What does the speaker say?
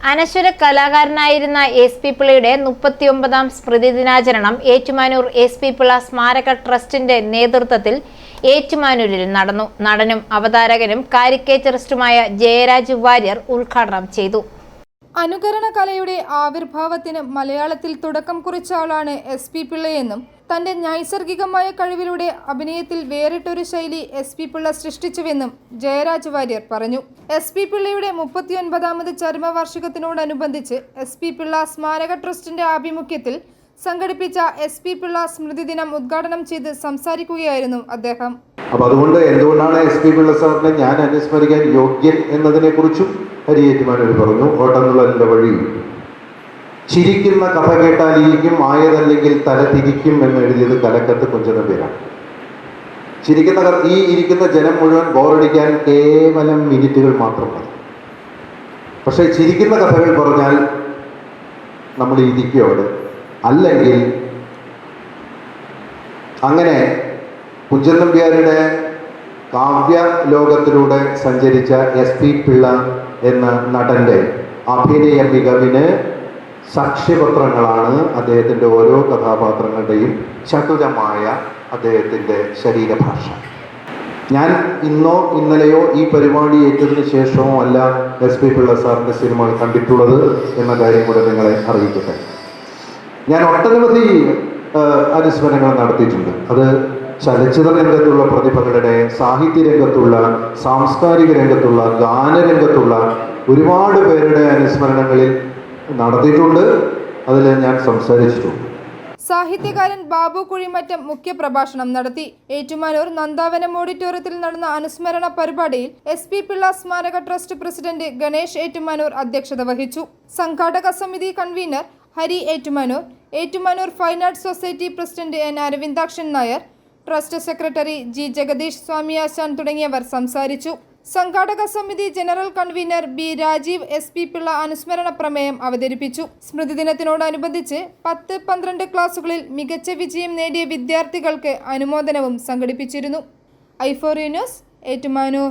അനശ്വര കലാകാരനായിരുന്ന S P പിള്ളയുടെ മുപ്പത്തിയൊമ്പതാം സ്മൃതി ദിനാചരണം Ettumanoor S P Pillai സ്മാരക ട്രസ്റ്റിന്റെ നേതൃത്വത്തിൽ ഏറ്റുമാനൂരിൽ നടന്നു. നടനും അവതാരകനും കാരിക്കേച്ചറിസ്റ്റുമായ ജയരാജ് വാര്യർ ഉദ്ഘാടനം ചെയ്തു. അനുകരണ കലയുടെ ആവിർഭാവത്തിന് മലയാളത്തിൽ തുടക്കം കുറിച്ച ആളാണ് എസ് പി പിള്ളയെന്നും തന്റെ നൈസർഗികമായ കഴിവിലൂടെ അഭിനയത്തിൽ വേറിട്ടൊരു ശൈലി എസ് പി പിള്ള സൃഷ്ടിച്ചുവെന്നും ജയരാജ് വാര്യർ പറഞ്ഞു. എസ് പി പിള്ളയുടെ മുപ്പത്തിയൊൻപതാമത് ചരമവാർഷികത്തിനോടനുബന്ധിച്ച് എസ് പി പിള്ള സ്മാരക ട്രസ്റ്റിന്റെ ആഭിമുഖ്യത്തിൽ സംഘടിപ്പിച്ച എസ് പി പിള്ള സ്മൃതി ദിനം ഉദ്ഘാടനം ചെയ്ത് സംസാരിക്കുകയായിരുന്നു അദ്ദേഹം. അപ്പൊ അതുകൊണ്ട് എന്തുകൊണ്ടാണ് എസ് പി പിള്ള സാറിനെ ഞാൻ അനുസ്മരിക്കാൻ യോഗ്യൻ എന്നതിനെ കുറിച്ചും ഹരിയേറ്റുമാനൂർ പറഞ്ഞു ഓട്ടന്നുള്ളതിന്റെ വഴി. ചിരിക്കുന്ന കഥ കേട്ടാലിരിക്കും ആയതല്ലെങ്കിൽ തല തിരിക്കും എന്ന് എഴുതിയത് കലക്കത്ത് കുഞ്ചന പേരാണ് ചിരിക്കുന്ന ഈ ഇരിക്കുന്ന ജനം മുഴുവൻ ബോറടിക്കാൻ കേവലം മിനിറ്റുകൾ മാത്രം മതി. പക്ഷെ ചിരിക്കുന്ന കഥകൾ പറഞ്ഞാൽ നമ്മൾ ഇരിക്കും അല്ലെങ്കിൽ അങ്ങനെ കുഞ്ചൻ നമ്പ്യാരുടെ കാവ്യ ലോകത്തിലൂടെ സഞ്ചരിച്ച എസ് പി പിള്ള എന്ന നടന്റെ അഭിനയ മികവിന് സാക്ഷ്യപത്രങ്ങളാണ് അദ്ദേഹത്തിന്റെ ഓരോ കഥാപാത്രങ്ങളുടെയും ചതുരമായ അദ്ദേഹത്തിന്റെ ശരീരഭാഷ. ഞാൻ ഇന്നോ ഇന്നലെയോ ഈ പരിപാടി ഏറ്റതിന് ശേഷമോ അല്ല എസ് പി പിള്ള സാറിന്റെ സിനിമകൾ കണ്ടിട്ടുള്ളത് എന്ന കാര്യം കൂടെ നിങ്ങളെ അറിയിക്കട്ടെ. ഞാൻ ഒട്ടനവധി അനുസ്മരണങ്ങൾ നടത്തിയിട്ടുണ്ട്. അത് ചലച്ചിത്ര രംഗത്തുള്ള പ്രതിഭകളുടെ സാഹിത്യ രംഗത്തുള്ള സാംസ്കാരിക രംഗത്തുള്ള ഗാനരംഗത്തുള്ള ഒരുപാട് പേരുടെ അനുസ്മരണങ്ങളിൽ നടത്തിയിട്ടുണ്ട്. അതിൽ ഞാൻ സംസാരിച്ചിട്ടുണ്ട്. സാഹിത്യകാരൻ ബാബു കുഴിമറ്റം മുഖ്യപ്രഭാഷണം നടത്തി. ഏറ്റുമാനൂർ നന്ദാവനം ഓഡിറ്റോറിയത്തിൽ നടന്ന അനുസ്മരണ പരിപാടിയിൽ എസ് പി പിള്ള സ്മാരക ട്രസ്റ്റ് പ്രസിഡന്റ് ഗണേഷ് ഏറ്റുമാനൂർ അധ്യക്ഷത വഹിച്ചു. സംഘാടക സമിതി convener Hari Ettumanoor Ettumanoor fine arts society president N Aravindakshan Nair trust secretary G Jagadish Swami സ്വാമിയാശാൻ തുടങ്ങിയവർ സംസാരിച്ചു. സംഘാടക സമിതി general convener B Rajeev S P Pillai അനുസ്മരണ പ്രമേയം അവതരിപ്പിച്ചു. സ്മൃതിദിനത്തിനോടനുബന്ധിച്ച് പത്ത് പന്ത്രണ്ട് ക്ലാസുകളിൽ മികച്ച വിജയം നേടിയ വിദ്യാർത്ഥികൾക്ക് അനുമോദനവും സംഘടിപ്പിച്ചിരുന്നു. ഐഫോറി ന്യൂസ് ഏറ്റുമാനൂർ.